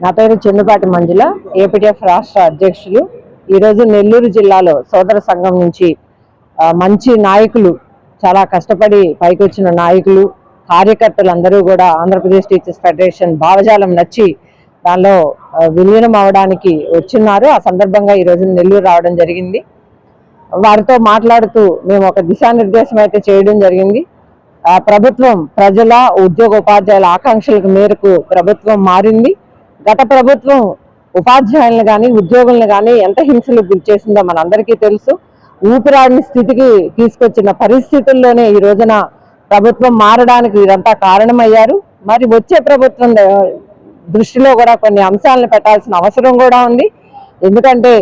నా పేరు చెన్నుపాటి మంజుల ఏపీటీఎఫ్ రాష్ట్ర అధ్యక్షులు. ఈరోజు నెల్లూరు జిల్లాలో సోదర సంఘం నుంచి మంచి నాయకులు చాలా కష్టపడి పైకి వచ్చిన నాయకులు కార్యకర్తలు అందరూ కూడా ఆంధ్రప్రదేశ్ టీచర్స్ ఫెడరేషన్ భావజాలం నచ్చి దానిలో విలీనం అవడానికి వచ్చిన్నారు. ఆ సందర్భంగా ఈరోజు నెల్లూరు రావడం జరిగింది. వారితో మాట్లాడుతూ మేము ఒక దిశానిర్దేశం అయితే చేయడం జరిగింది. ప్రభుత్వం ప్రజల ఉద్యోగ ఉపాధ్యాయుల ఆకాంక్షలకు మేరకు ప్రభుత్వం మారింది. గత ప్రభుత్వం ఉపాధ్యాయులను కానీ ఉద్యోగులను కానీ ఎంత హింసలకు గురి చేసిందో మనందరికీ తెలుసు. ఊపిరాడిని స్థితికి తీసుకొచ్చిన పరిస్థితుల్లోనే ఈ రోజున ప్రభుత్వం మారడానికి వీరంతా కారణమయ్యారు. మరి వచ్చే ప్రభుత్వం దృష్టిలో కూడా కొన్ని అంశాలను పెట్టాల్సిన అవసరం కూడా ఉంది. ఎందుకంటే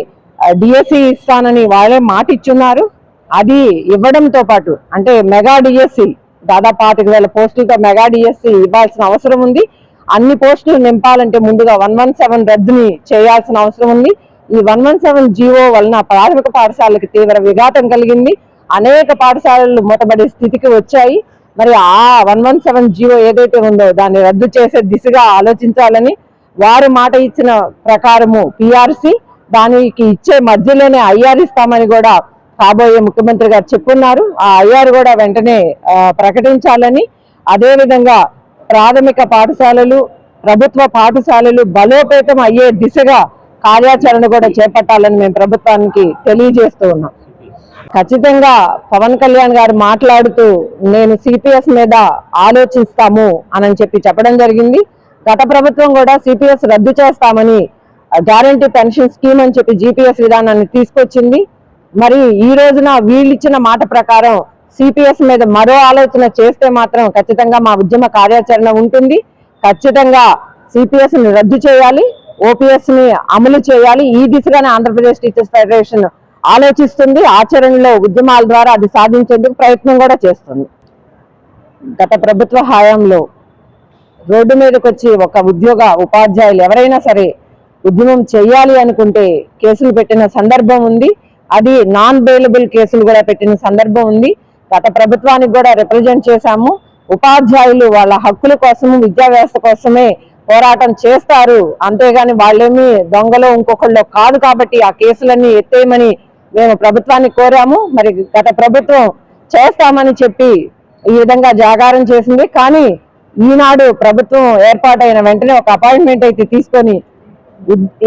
డిఎస్సి ఇస్తానని వాళ్ళే మాట ఇచ్చున్నారు అది ఇవ్వడంతో పాటు అంటే మెగా డిఎస్సి దాదాపు పాతిక వేల పోస్టులతో మెగా డిఎస్సి ఇవ్వాల్సిన అవసరం ఉంది. అన్ని పోస్టులు నింపాలంటే ముందుగా వన్ వన్ సెవెన్ రద్దుని చేయాల్సిన అవసరం ఉంది. ఈ వన్ వన్ సెవెన్ జీవో వలన ప్రాథమిక పాఠశాలకి తీవ్ర విఘాతం కలిగింది. అనేక పాఠశాలలు మూతబడే స్థితికి వచ్చాయి. మరి ఆ వన్ వన్ సెవెన్ జీవో ఏదైతే ఉందో దాన్ని రద్దు చేసే దిశగా ఆలోచించాలని వారు మాట ఇచ్చిన ప్రకారము పిఆర్సి దానికి ఇచ్చే మధ్యలోనే ఐఆర్ ఇస్తామని కూడా కాబోయే ముఖ్యమంత్రి గారు చెప్పున్నారు. ఆ ఐఆర్ కూడా వెంటనే ప్రకటించాలని. అదేవిధంగా ప్రాథమిక పాఠశాలలు ప్రభుత్వ పాఠశాలలు బలోపేతం అయ్యే దిశగా కార్యాచరణ కూడా చేపట్టాలని మేము ప్రభుత్వానికి తెలియజేస్తూ ఉన్నాం. ఖచ్చితంగా పవన్ కళ్యాణ్ గారు మాట్లాడుతూ నేను సిపిఎస్ మీద ఆలోచిస్తాము అని చెప్పి చెప్పడం జరిగింది. గత ప్రభుత్వం కూడా సిపిఎస్ రద్దు చేస్తామని గ్యారంటీ పెన్షన్ స్కీమ్ అని చెప్పి జీపీఎస్ విధానాన్ని తీసుకొచ్చింది. మరి ఈ రోజున వీళ్ళు ఇచ్చిన మాట ప్రకారం సిపిఎస్ మీద మరో ఆలోచన చేస్తే మాత్రం ఖచ్చితంగా మా ఉద్యమ కార్యాచరణ ఉంటుంది. ఖచ్చితంగా సిపిఎస్ని రద్దు చేయాలి. ఓపీఎస్ని అమలు చేయాలి. ఈ దిశగానే ఆంధ్రప్రదేశ్ టీచర్స్ ఫెడరేషన్ ఆలోచిస్తుంది. ఆచరణలో ఉద్యమాల ద్వారా అది సాధించేందుకు ప్రయత్నం కూడా చేస్తుంది. గత ప్రభుత్వ హయాంలో రోడ్డు మీదకి వచ్చి ఒక ఉద్యోగ ఉపాధ్యాయులు ఎవరైనా సరే ఉద్యమం చేయాలి అనుకుంటే కేసులు పెట్టిన సందర్భం ఉంది. అది నాన్ బెయిలబుల్ కేసులు కూడా పెట్టిన సందర్భం ఉంది. గత ప్రభుత్వానికి కూడా రిప్రజెంట్ చేశాము. ఉపాధ్యాయులు వాళ్ళ హక్కుల కోసము విద్యా వ్యవస్థ కోసమే పోరాటం చేస్తారు. అంతేగాని వాళ్ళేమి దొంగలో ఇంకొకళ్ళు కాదు కాబట్టి ఆ కేసులన్నీ ఎత్తేయమని మేము ప్రభుత్వాన్ని కోరాము. మరి గత ప్రభుత్వం చేస్తామని చెప్పి ఈ విధంగా జాగారం చేసింది. కానీ ఈనాడు ప్రభుత్వం ఏర్పాటైన వెంటనే ఒక అపాయింట్మెంట్ అయితే తీసుకొని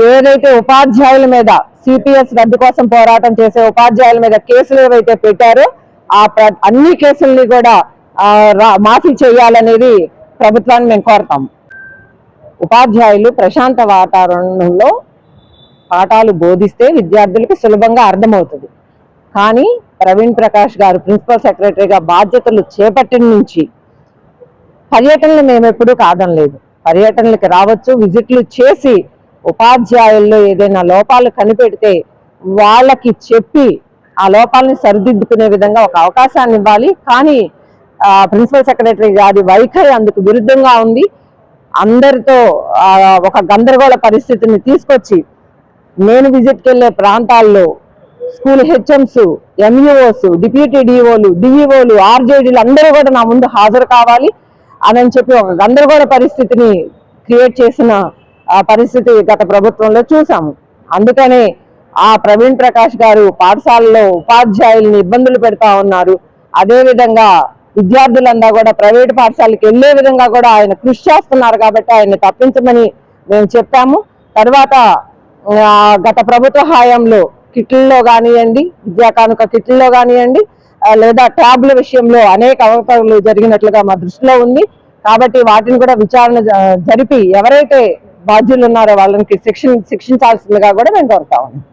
ఏదైతే ఉపాధ్యాయుల మీద సిపిఎస్ రద్దు కోసం పోరాటం చేసే ఉపాధ్యాయుల మీద కేసులు ఏవైతే పెట్టారో ఆ అన్ని కేసుల్ని కూడా రా- మాఫీ చేయాలనేది ప్రభుత్వాన్ని మేము కోరతాం. ఉపాధ్యాయులు ప్రశాంత వాతావరణంలో పాఠాలు బోధిస్తే విద్యార్థులకు సులభంగా అర్థమవుతుంది. కానీ ప్రవీణ్ ప్రకాష్ గారు ప్రిన్సిపల్ సెక్రటరీగా బాధ్యతలు చేపట్టిన నుంచి పర్యటనలు మేము ఎప్పుడూ కాదనలేదు. పర్యటనలకు రావచ్చు విజిట్లు చేసి ఉపాధ్యాయుల్లో ఏదైనా లోపాలు కనిపెడితే వాళ్ళకి చెప్పి ఆ లోపాలని సరిదిద్దుకునే విధంగా ఒక అవకాశాన్ని ఇవ్వాలి. కానీ ప్రిన్సిపల్ సెక్రటరీ గారి వైఖరి అందుకు విరుద్ధంగా ఉంది. అందరితో ఒక గందరగోళ పరిస్థితిని తీసుకొచ్చి నేను విజిట్కి వెళ్ళే ప్రాంతాల్లో స్కూల్ హెచ్ఎంస్ ఎంఈఓస్ డిప్యూటీ డిఓలు డిఈఓలు ఆర్జేడీలు అందరూ కూడా నా ముందు హాజరు కావాలి. అని చెప్పి ఒక గందరగోళ పరిస్థితిని క్రియేట్ చేసిన పరిస్థితి గత ప్రభుత్వంలో చూసాము. అందుకనే ఆ ప్రవీణ్ ప్రకాష్ గారు పాఠశాలలో ఉపాధ్యాయుల్ని ఇబ్బందులు పెడతా ఉన్నారు. అదే విధంగా విద్యార్థులంతా కూడా ప్రైవేట్ పాఠశాలకు వెళ్ళే విధంగా కూడా ఆయన కృషి చేస్తున్నారు కాబట్టి ఆయన తప్పించమని మేము చెప్పాము. తర్వాత గత ప్రభుత్వ హయాంలో కిట్లలో కానివ్వండి విద్యా కానుక కిట్లలో కానివ్వండి లేదా ట్యాబ్ల విషయంలో అనేక అవకాశాలు జరిగినట్లుగా మా దృష్టిలో ఉంది. కాబట్టి వాటిని కూడా విచారణ జ- జరిపి ఎవరైతే బాధ్యులు ఉన్నారో వాళ్ళకి శిక్షణ శిక్షించాల్సిందిగా కూడా మేము కోరుతా ఉన్నాం.